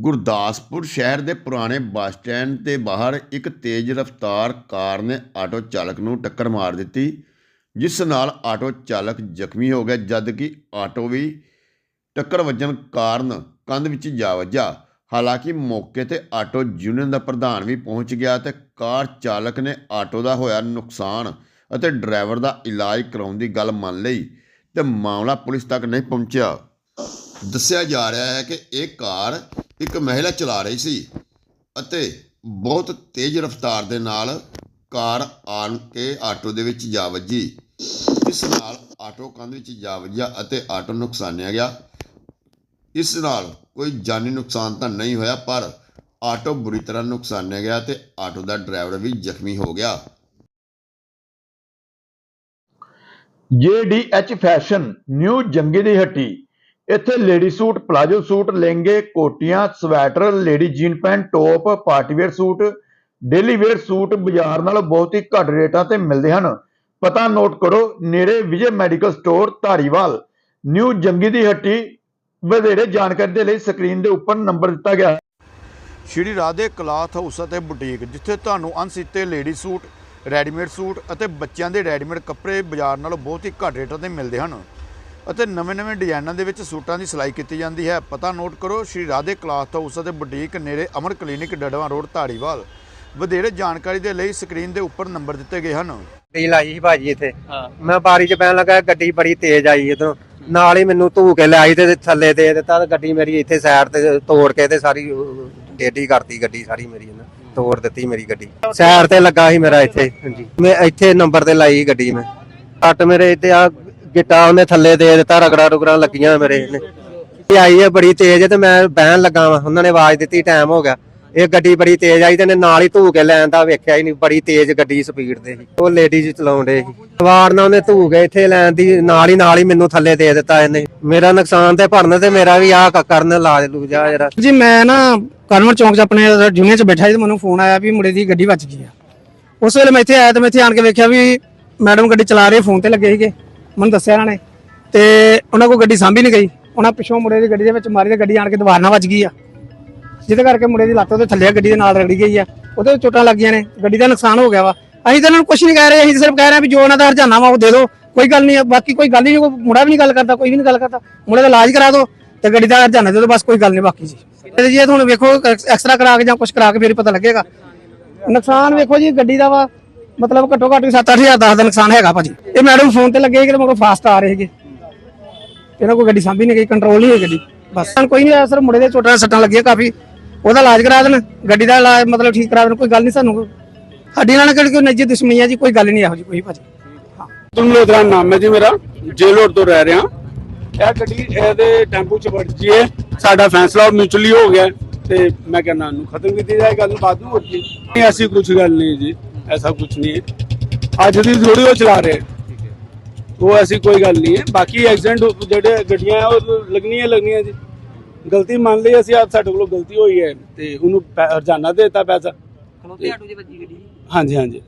ਗੁਰਦਾਸਪੁਰ ਸ਼ਹਿਰ ਦੇ ਪੁਰਾਣੇ ਬੱਸ ਸਟੈਂਡ ਦੇ ਬਾਹਰ ਇੱਕ ਤੇਜ਼ ਰਫ਼ਤਾਰ ਕਾਰ ਨੇ ਆਟੋ ਚਾਲਕ ਨੂੰ ਟੱਕਰ ਮਾਰ ਦਿੱਤੀ, ਜਿਸ ਨਾਲ ਆਟੋ ਚਾਲਕ ਜ਼ਖਮੀ ਹੋ ਗਿਆ ਜਦਕਿ ਆਟੋ ਵੀ ਟੱਕਰ ਵੱਜਣ ਕਾਰਨ ਕੰਧ ਵਿੱਚ ਜਾ ਵੱਜਾ ਹਾਲਾਂਕਿ ਮੌਕੇ ਤੇ ਆਟੋ ਯੂਨੀਅਨ ਦਾ ਪ੍ਰਧਾਨ ਵੀ ਪਹੁੰਚ ਗਿਆ ਤੇ ਕਾਰ ਚਾਲਕ ਨੇ ਆਟੋ ਦਾ ਹੋਇਆ ਨੁਕਸਾਨ ਅਤੇ ਡਰਾਈਵਰ ਦਾ ਇਲਾਜ ਕਰਾਉਣ ਦੀ ਗੱਲ ਮੰਨ ਲਈ ਤੇ ਮਾਮਲਾ ਪੁਲਿਸ ਤੱਕ ਨਹੀਂ ਪਹੁੰਚਿਆ। ਦੱਸਿਆ ਜਾ ਰਿਹਾ ਹੈ ਕਿ ਇਹ ਕਾਰ ਇੱਕ ਮਹਿਲਾ ਚਲਾ ਰਹੀ ਸੀ ਅਤੇ ਬਹੁਤ ਤੇਜ਼ ਰਫ਼ਤਾਰ ਦੇ ਨਾਲ ਕਾਰ ਆਣ ਕੇ ਆਟੋ ਦੇ ਵਿੱਚ ਜਾ ਵੱਜੀ। ਇਸ ਨਾਲ ਆਟੋ ਕੰਧ ਵਿੱਚ ਜਾ ਵੱਜਿਆ ਅਤੇ ਆਟੋ ਨੁਕਸਾਨਿਆ ਗਿਆ। ਇਸ ਨਾਲ ਕੋਈ ਜਾਨੀ ਨੁਕਸਾਨ ਤਾਂ ਨਹੀਂ ਹੋਇਆ, ਪਰ ਆਟੋ ਬੁਰੀ ਤਰ੍ਹਾਂ ਨੁਕਸਾਨਿਆ ਗਿਆ ਤੇ ਆਟੋ ਦਾ ਡਰਾਈਵਰ ਵੀ ਜ਼ਖਮੀ ਹੋ ਗਿਆ। JDH ਫੈਸ਼ਨ ਨਿਊ ਜੰਗੀ ਦੀ ਹੱਟੀ ਇੱਥੇ ਲੇਡੀ ਸੂਟ, ਪਲਾਜੋ ਸੂਟ, ਲਹਿੰਗੇ, ਕੋਟੀਆਂ, sweater, lady jean pant, top, party wear suit, daily wear suit ਬਾਜ਼ਾਰ ਨਾਲੋਂ ਬਹੁਤ ਹੀ ਘੱਟ ਰੇਟਾਂ ਤੇ ਮਿਲਦੇ ਹਨ। ਪਤਾ ਨੋਟ ਕਰੋ, ਨੇੜੇ Vijay medical store, Dhariwal. New Jangi ਦੀ ਹੱਟੀ, ਵਧੇਰੇ ਜਾਣਕਾਰੀ ਦੇ ਲਈ ਸਕਰੀਨ ਦੇ ਉੱਪਰ ਨੰਬਰ ਦਿੱਤਾ ਗਿਆ ਸ਼੍ਰੀ ਰਾਧੇ ਕਲਾਥ ਹਾਊਸ ਅਤੇ ਬੁਟੀਕ, ਜਿੱਥੇ ਤੁਹਾਨੂੰ ਅਣਸੀਤੇ ਲੇਡੀ ਸੂਟ, ਰੈਡੀਮੇਡ ਸੂਟ ਅਤੇ ਬੱਚਿਆਂ ਦੇ ਰੈਡੀਮੇਡ ਕੱਪੜੇ ਬਾਜ਼ਾਰ ਨਾਲੋਂ ਬਹੁਤ ਹੀ ਘੱਟ ਰੇਟਾਂ ਤੇ ਮਿਲਦੇ ਹਨ। ਅਤੇ ਨਵੇਂ-ਨਵੇਂ ਡਿਜ਼ਾਈਨਾਂ ਦੇ ਵਿੱਚ ਸੂਟਾਂ ਦੀ ਸਿਲਾਈ ਕੀਤੀ ਜਾਂਦੀ ਹੈ। ਪਤਾ ਨੋਟ ਕਰੋ ਸ਼੍ਰੀ ਰਾਧੇ ਕਲਾਥ ਹਾਊਸ ਅਤੇ ਬੁਟੀਕ ਨੇੜੇ ਅਮਰ ਕਲੀਨਿਕ ਡੜਵਾ ਰੋਡ ਧਾਰੀਵਾਲ। ਵਧੇਰੇ ਜਾਣਕਾਰੀ ਦੇ ਲਈ ਸਕਰੀਨ ਦੇ ਉੱਪਰ ਨੰਬਰ ਦਿੱਤੇ ਗਏ ਹਨ। ਗੱਡੀ ਲਾਈ ਸੀ ਭਾਜੀ ਇੱਥੇ। ਮੈਂ ਬਾਰੀ 'ਚ ਪੈਣ ਲੱਗਾ ਗੱਡੀ ਬੜੀ ਤੇਜ਼ ਆਈ ਇਧਰੋਂ। ਨਾਲ ਹੀ ਮੈਨੂੰ ਧੂ ਕੇ ਲਿਆਈ ਤੇ ਥੱਲੇ ਦੇ ਦਿੱਤਾ ਤੇ ਗੱਡੀ ਮੇਰੀ ਇੱਥੇ ਸਾਈਡ ਤੇ ਤੋੜ ਕੇ ਤੇ ਸਾਰੀ ਟੇਢੀ ਕਰਤੀ ਗੱਡੀ ਸਾਰੀ ਮੇਰੀ ਇਹਨੇ ਤੋੜ ਦਿੱਤੀ ਮੇਰੀ ਗੱਡੀ। ਸਾਈਡ ਤੇ ਲੱਗਾ ਸੀ ਮੇਰਾ ਇੱਥੇ ਹਾਂਜੀ। ਮੈਂ ਇੱਥੇ ਨੰਬਰ ਤੇ ਲਾਈ ਗੱਡੀ ਮੈਂ। ਕੱਟ ਮੇਰੇ ਇੱਥੇ ਆ ਗਿੱਟਾ ਉਹਨੇ ਥੱਲੇ ਦੇ ਦਿੱਤਾ, ਰਗੜਾ ਰੁਗੜਾ ਲੱਗੀਆਂ ਮੇਰੇ ਇਹਨੇ। ਇਹ ਆਈ ਹੈ ਬੜੀ ਤੇਜ਼, ਤੇ ਮੈਂ ਬਹਿਣ ਲੱਗਾ ਵਾਂ। ਉਹਨਾਂ ਨੇ ਆਵਾਜ਼ ਦਿੱਤੀ ਟਾਈਮ ਹੋ ਗਿਆ। ਇਹ ਗੱਡੀ ਬੜੀ ਤੇਜ਼ ਆਈ ਤੇ ਇਹਨੇ ਨਾਲ ਹੀ ਧੂ ਕੇ ਲੈਣ ਦਾ ਵੇਖਿਆ ਹੀ ਨਹੀਂ, ਬੜੀ ਤੇਜ਼ ਗੱਡੀ ਸਪੀਡ ਤੇ ਸੀ। ਉਹ ਲੇਡੀਜ਼ ਚਲਾਉਂਦੇ ਸੀ। ਸਵਾਰ ਨਾਲ ਉਹਨੇ ਧੂ ਕੇ ਇੱਥੇ ਲੈਣ ਦੀ, ਨਾਲ ਹੀ ਨਾਲ ਹੀ ਮੈਨੂੰ ਥੱਲੇ ਦੇ ਦਿੱਤਾ ਇਹਨੇ। ਮੇਰਾ ਨੁਕਸਾਨ ਤੇ ਭਰਨ ਤੇ ਮੇਰਾ ਵੀ ਆ ਕਰਨ ਲਾ ਲੂ ਜਾ ਜਰਾ। ਜੀ, ਮੈਂ ਨਾ ਕਨਵਰ ਚੌਂਕ 'ਚ ਆਪਣੇ ਜੁਨੀਅਰ 'ਚ ਬੈਠਾ ਸੀ ਤੇ ਮੈਨੂੰ ਫੋਨ ਆਇਆ ਵੀ ਮੁੰਡੇ ਦੀ ਗੱਡੀ ਵੱਜ ਗਈ ਆ। ਉਸ ਵੇਲੇ ਮੈਂ ਇੱਥੇ ਆਇਆ ਤੇ ਮੈਂ ਇੱਥੇ ਆਣ ਕੇ ਵੇਖਿਆ ਵੀ ਮੈਡਮ ਗੱਡੀ ਚਲਾ ਰਹੇ ਫੋਨ ਤੇ ਲੱਗੇ ਸੀਗੇ। ਮੈਨੂੰ ਦੱਸਿਆ ਇਹਨਾਂ ਨੇ। ਤੇ ਉਹਨਾਂ ਕੋਲ ਗੱਡੀ ਸਾਂਭੀ ਨਹੀਂ ਗਈ। ਉਹਨਾਂ ਪਿੱਛੋਂ ਮੁੰਡੇ ਦੀ ਗੱਡੀ ਦੇ ਵਿੱਚ ਮਾਰੀ ਤੇ ਗੱਡੀ ਆਣ ਕੇ ਦੀਵਾਰ ਨਾਲ ਵੱਜ ਗਈ ਆ। ਜਿਹਦੇ ਕਰਕੇ ਮੁੰਡੇ ਦੀ ਲੱਤ ਉਹਦੇ ਥੱਲੇ ਗੱਡੀ ਦੇ ਨਾਲ ਰਗੜੀ ਗਈ ਆ। ਉਹਦੇ ਚੋਟਾਂ ਲੱਗੀਆਂ ਨੇ। ਗੱਡੀ ਦਾ ਨੁਕਸਾਨ ਹੋ ਗਿਆ ਵਾ। ਅਸੀਂ ਤਾਂ ਇਹਨਾਂ ਨੂੰ ਕੁਝ ਨਹੀਂ ਕਹਿ ਰਹੇ। ਅਸੀਂ ਸਿਰਫ ਕਹਿ ਰਹੇ ਹਾਂ ਵੀ ਜੋ ਉਹਨਾਂ ਦਾ ਹਰਜਾਨਾ ਵਾ ਉਹ ਦੇ ਦਿਓ। ਕੋਈ ਗੱਲ ਨਹੀਂ ਬਾਕੀ ਕੋਈ ਗੱਲ ਨਹੀਂ। ਕੋਈ ਮੁੰਡਾ ਵੀ ਨਹੀਂ ਗੱਲ ਕਰਦਾ, ਕੋਈ ਵੀ ਨਹੀਂ ਗੱਲ ਕਰਦਾ। ਮੁੰਡੇ ਦਾ ਇਲਾਜ ਕਰਾ ਦਿਓ ਤੇ ਗੱਡੀ ਦਾ ਹਰਜਾਨਾ ਦੇ ਦਿਓ। ਬਸ ਕੋਈ ਗੱਲ ਨਹੀਂ ਬਾਕੀ ਜੀ। ਤੇ ਜੀ ਇਹ ਤੁਹਾਨੂੰ ਵੇਖੋ ਐਕਸਟਰਾ ਕਰਾ ਕੇ ਜਾਂ ਕੁਝ ਕਰਾ ਕੇ ਫੇਰ ਪਤਾ ਲੱਗੇਗਾ। ਨੁਕਸਾਨ ਵੇਖੋ ਜੀ, ਗੱਡੀ ਦਾ ਵਾ। ਮਤਲਬ ਘੱਟੋ ਘੱਟ 7-8000 ਦਾ ਨੁਕਸਾਨ ਹੈਗਾ ਭਾਜੀ। ਇਹ ਮੈਡਮ ਫੋਨ ਤੇ ਲੱਗੇ ਕਿ ਮਗਰ ਫਾਸਟ ਆ ਰਹੇ ਸੀਗੇ। ਇਹਨਾਂ ਕੋਈ ਗੱਡੀ ਸਾਂਭੀ ਨਹੀਂ ਗਈ ਕੰਟਰੋਲ ਨਹੀਂ ਹੋਈ ਗੱਡੀ। ਬਸ। ਕੋਈ ਨਹੀਂ ਸਰ ਮੁੰਡੇ ਦੇ ਚੋਟਾਂ ਸੱਟਾਂ ਲੱਗੀਆਂ ਕਾਫੀ। ਉਹਦਾ ਇਲਾਜ ਕਰਾ ਦੇਣ, ਗੱਡੀ ਦਾ ਇਲਾਜ ਮਤਲਬ ਠੀਕ ਕਰਾ ਦੇਣ, ਕੋਈ ਗੱਲ ਨਹੀਂ ਸਾਨੂੰ। ਸਾਡੀ ਨਾਲ ਕਿਹੜੀ ਕੋਈ ਨਿੱਜੀ ਦੁਸ਼ਮਣੀ ਆ ਜੀ, ਕੋਈ ਗੱਲ ਨਹੀਂ ਇਹੋ ਜੀ ਕੋਈ ਭਾਜੀ। ਤੁਮ ਲੋਧਰਾ ਨਾਮ ਹੈ ਜੀ ਮੇਰਾ ਜੇਲੋਰ ਤੋਂ ਰਹਿ ਰਿਹਾ। ਇਹ ਗੱਡੀ ਇਹਦੇ ਟੈਂਪੂ ਚ ਵੱਜੀ ਹੈ। ਸਾਡਾ ਫੈਸਲਾ ਮਿਊਚੁਅਲੀ ਹੋ ਗਿਆ ਤੇ ਮੈਂ ਕਹਿੰਦਾ ਨੂੰ ਖਤਮ ਕੀਤੀ ਜਾਏ, ਗੱਲ ਬਾਤ ਨੂੰ ਹੋਰ ਐਸੀ ਕੁਝ ਗੱਲ ਨਹੀਂ ਜੀ। ਐਸਾ ਕੁਝ ਨਹੀਂ ਹੈ ਅੱਜ ਦੀ ਥੋੜੀ ਉਹ ਚਲਾ ਰਹੇ ਉਹ ਐਸੀ ਕੋਈ ਗੱਲ ਨਹੀਂ ਹੈ ਬਾਕੀ ਐਕਸੀਡੈਂਟ ਜਿਹੜੇ ਗੱਡੀਆਂ ਉਹ ਲੱਗਣੀਆਂ ਲੱਗਣੀਆਂ ਜੀ ਗਲਤੀ ਮੰਨ ਲਈ ਅਸੀਂ ਆਪ ਸਾਡੇ ਕੋਲੋਂ ਗਲਤੀ ਹੋਈ ਹੈ ਤੇ ਉਹਨੂੰ ਪੈ- ਹਰਜਾਨਾ ਦੇ ਦਿੱਤਾ ਪੈਸਾ ਖਲੋਤੇ ਆਟੋ 'ਚ ਵੱਜੀ ਗੱਡੀ ਹਾਂਜੀ ਹਾਂਜੀ